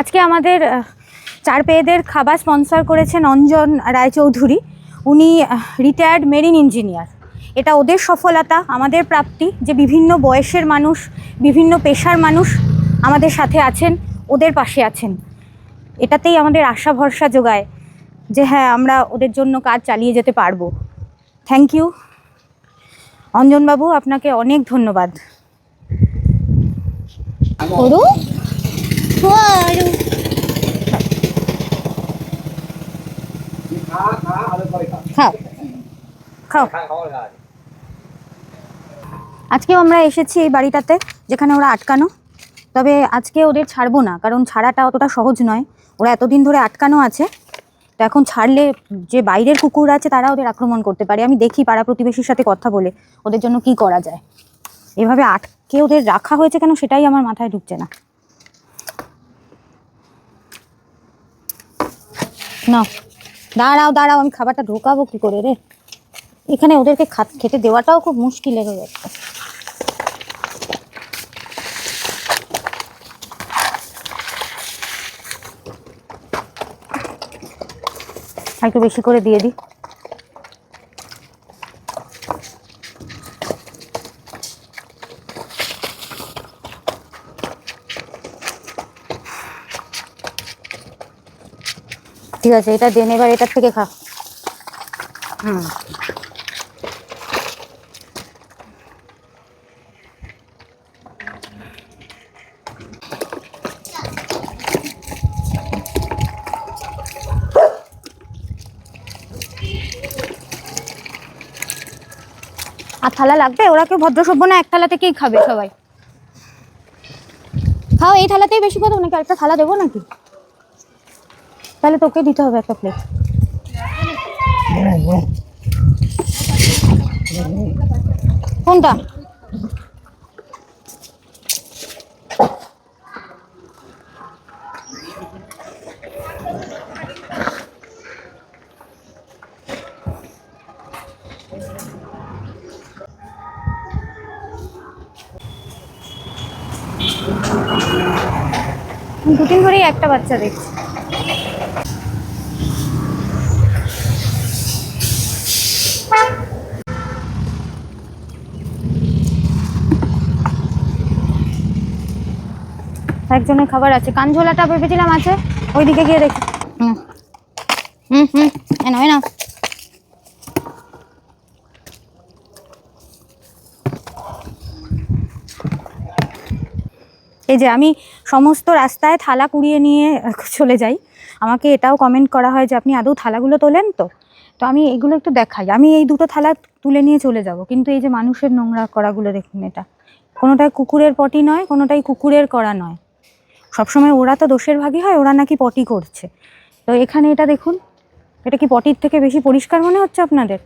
আজকে আমাদের চার পেয়েদের খাবার স্পন্সর করেছেন অঞ্জন রায়চৌধুরী। উনি রিটায়ার্ড মেরিন ইঞ্জিনিয়ার এটা ওদের সফলতা, আমাদের প্রাপ্তি যে বিভিন্ন বয়সের মানুষ, বিভিন্ন পেশার মানুষ আমাদের সাথে আছেন, ওদের পাশে আছেন। এটাতেই আমাদের আশা ভরসা যোগায় যে হ্যাঁ আমরা ওদের জন্য কাজ চালিয়ে যেতে পারব। থ্যাংক ইউ অঞ্জনবাবু, আপনাকে অনেক ধন্যবাদ। করু খাও। খাও। আজকেও আমরা এসেছি এই বাড়িটাতে যেখানে ওরা আটকানো। তবে আজকে ওদের ছাড়বো না কারণ ছাড়াটা অতটা সহজ নয়। ওরা এতদিন ধরে আটকানো আছে। তো এখন ছাড়লে যে বাইরের কুকুর আছে তারা ওদের আক্রমণ করতে পারে। আমি দেখি পাড়া প্রতিবেশীর সাথে কথা বলে ওদের জন্য কি করা যায়। এভাবে আটকে ওদের রাখা হয়েছে কেন সেটাই আমার মাথায় ঢুকছে না। না দাঁড়াও দাঁড়াও, আমি খাবারটা ঢোকাবো কি করে রে? এখানে ওদেরকে খেতে দেওয়াটাও খুব মুশকিলের হয়ে যাচ্ছে। একটু বেশি করে দিয়ে দিই। ঠিক আছে, এটা দেন এবার এটার থেকে খা। হুম। আর থালা লাগবে? ওরা কেউ ভদ্র সভ্য না, এক থালা থেকেই খাবে সবাই। খাও, এই থালাতেই বেশি কথা নাকি আরেকটা থালা দেবো নাকি? তাহলে তোকে দিতে হবে একটা প্লেট কোনটা? দুদিন ধরেই একটা বাচ্চা দেখছি। একজনের খাবার আছে। কানঝোলাটা ভেবেছিলাম আছে, ওইদিকে গিয়ে দেখি। হুম। হুম হুম। এই যে আমি সমস্ত রাস্তায় থালা কুড়িয়ে নিয়ে চলে যাই। আমাকে এটাও কমেন্ট করা হয় যে, আপনি আদৌ থালাগুলো তোলেন তো? তো আমি এগুলো একটু দেখাই। আমি এই দুটো থালা তুলে নিয়ে চলে যাব। কিন্তু এই যে মানুষের নোংরা করাগুলো দেখুন এটা। কোনোটাই কুকুরের পটি নয়, কোনোটাই কুকুরের করা নয়। সবসময় ওরা তো দোষের ভাগই হয়, ওরা নাকি পটি করছে। তো এখানে এটা দেখুন, এটা কি পটির থেকে বেশি পরিষ্কার মনে হচ্ছে আপনাদের?